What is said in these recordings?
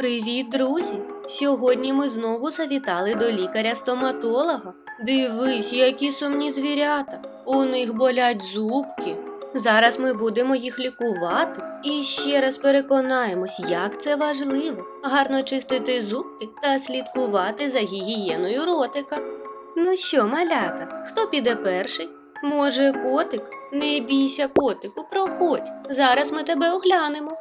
Привіт, друзі! Сьогодні ми знову завітали до лікаря-стоматолога. Дивись, які сумні звірята. У них болять зубки. Зараз ми будемо їх лікувати і ще раз переконаємось, як це важливо гарно чистити зубки та слідкувати за гігієною ротика. Ну що, малята, хто піде перший? Може, котик? Не бійся, котику, проходь. Зараз ми тебе оглянемо.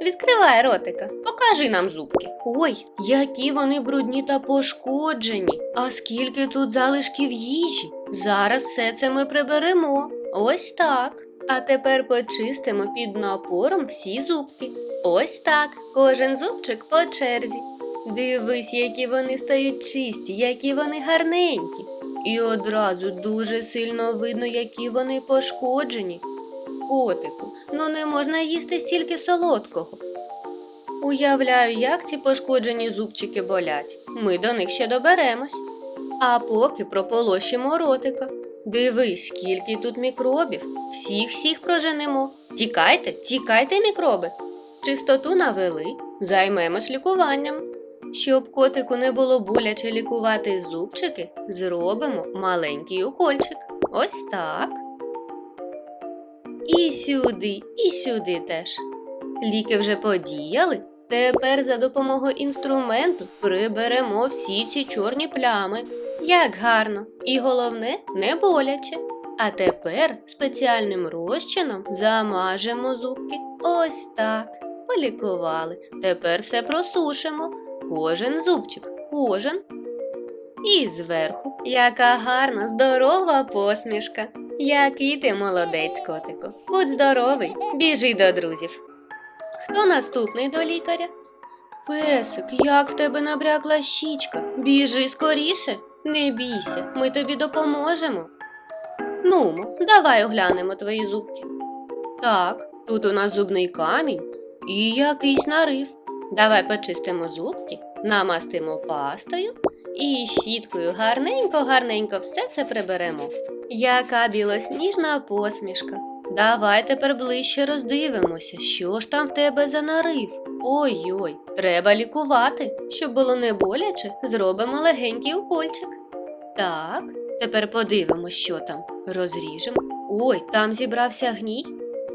Відкривай ротика, покажи нам зубки. Ой, які вони брудні та пошкоджені. А скільки тут залишків їжі? Зараз все це ми приберемо. Ось так. А тепер почистимо під напором всі зубки. Ось так, кожен зубчик по черзі. Дивись, які вони стають чисті, які вони гарненькі. І одразу дуже сильно видно, які вони пошкоджені. Котику, ну не можна їсти стільки солодкого. Уявляю, як ці пошкоджені зубчики болять. Ми до них ще доберемось. А поки прополощимо ротика. Дивись, скільки тут мікробів. Всіх всіх проженемо. Тікайте, тікайте, мікроби. Чистоту навели, займемось лікуванням. Щоб котику не було боляче лікувати зубчики, зробимо маленький укольчик. Ось так. І сюди, і сюди теж. Ліки вже подіяли. Тепер за допомогою інструменту приберемо всі ці чорні плями. Як гарно, і головне, не боляче. А тепер спеціальним розчином замажемо зубки. Ось так. Полікували. Тепер все просушимо. Кожен зубчик, кожен. І зверху, яка гарна, здорова посмішка. Який ти молодець, котику. Будь здоровий, біжи до друзів. Хто наступний до лікаря? Песик, як в тебе набрякла щічка. Біжи скоріше. Не бійся, ми тобі допоможемо. Нумо, давай оглянемо твої зубки. Так, тут у нас зубний камінь і якийсь нарив. Давай почистимо зубки, намастимо пастою і щіткою гарненько-гарненько все це приберемо. Яка білосніжна посмішка. Давай тепер ближче роздивимося, що ж там в тебе за нарив. Ой-ой, треба лікувати. Щоб було не боляче, зробимо легенький укольчик. Так, тепер подивимось, що там. Розріжемо. Ой, там зібрався гній.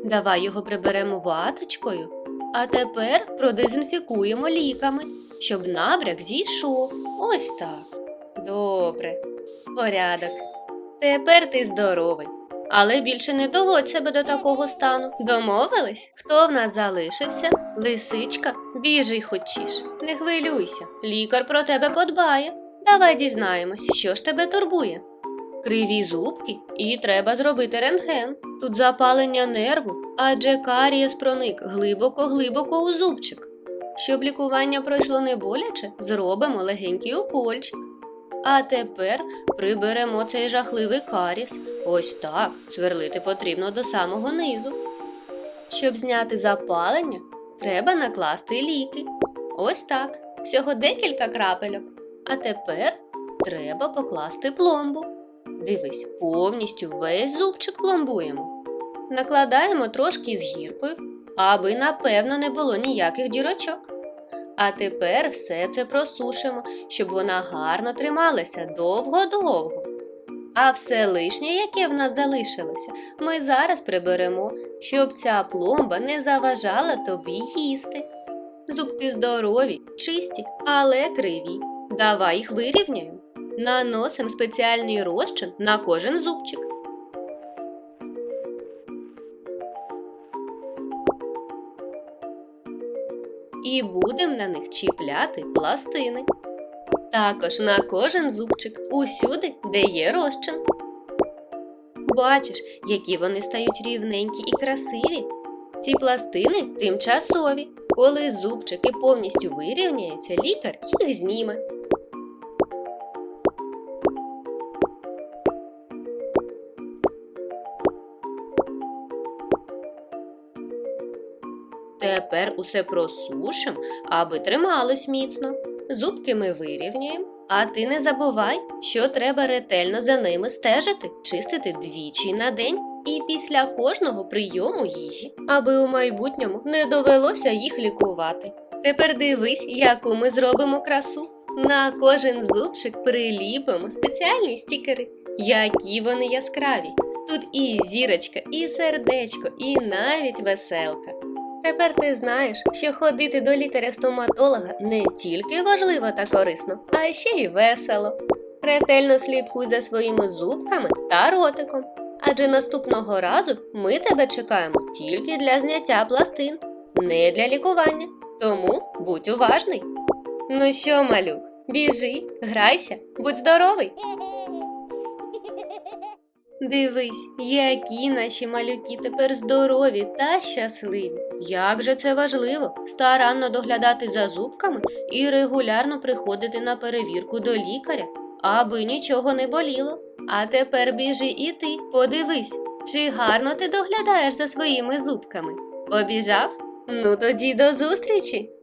Давай його приберемо ваточкою. А тепер продезінфікуємо ліками, щоб набряк зійшов. Ось так. Добре. Порядок. Тепер ти здоровий. Але більше не доводь себе до такого стану. Домовились? Хто в нас залишився? Лисичка, біжи хочеш. Не хвилюйся, лікар про тебе подбає. Давай дізнаємось, що ж тебе турбує. Криві зубки, і треба зробити рентген. Тут запалення нерву, адже карієс проник глибоко-глибоко у зубчик. Щоб лікування пройшло не боляче, зробимо легенький укольчик. А тепер приберемо цей жахливий каріс. Ось так, сверлити потрібно до самого низу. Щоб зняти запалення, треба накласти ліки. Ось так, всього декілька крапельок. А тепер треба покласти пломбу. Дивись, повністю весь зубчик пломбуємо. Накладаємо трошки з гіркою, аби напевно не було ніяких дірочок. А тепер все це просушимо, щоб вона гарно трималася довго-довго. А все лишнє, яке в нас залишилося, ми зараз приберемо, щоб ця пломба не заважала тобі їсти. Зубки здорові, чисті, але криві. Давай їх вирівняємо. Наносимо спеціальний розчин на кожен зубчик. І будемо на них чіпляти пластини. Також на кожен зубчик, усюди, де є розчин. Бачиш, які вони стають рівненькі і красиві. Ці пластини тимчасові. Коли зубчики повністю вирівняються, лікар їх зніме. Тепер усе просушимо, аби трималось міцно. Зубки ми вирівняємо, а ти не забувай, що треба ретельно за ними стежити, чистити двічі на день і після кожного прийому їжі, аби у майбутньому не довелося їх лікувати. Тепер дивись, яку ми зробимо красу. На кожен зубчик приліпимо спеціальні стікери, які вони яскраві. Тут і зірочка, і сердечко, і навіть веселка. Тепер ти знаєш, що ходити до лікаря-стоматолога не тільки важливо та корисно, а ще й весело. Ретельно слідкуй за своїми зубками та ротиком, адже наступного разу ми тебе чекаємо тільки для зняття пластин, не для лікування. Тому будь уважний. Ну що, малюк, біжи, грайся, будь здоровий. Дивись, які наші малюки тепер здорові та щасливі. Як же це важливо старанно доглядати за зубками і регулярно приходити на перевірку до лікаря, аби нічого не боліло. А тепер біжи і ти, подивись, чи гарно ти доглядаєш за своїми зубками. Побіжав? Ну тоді до зустрічі!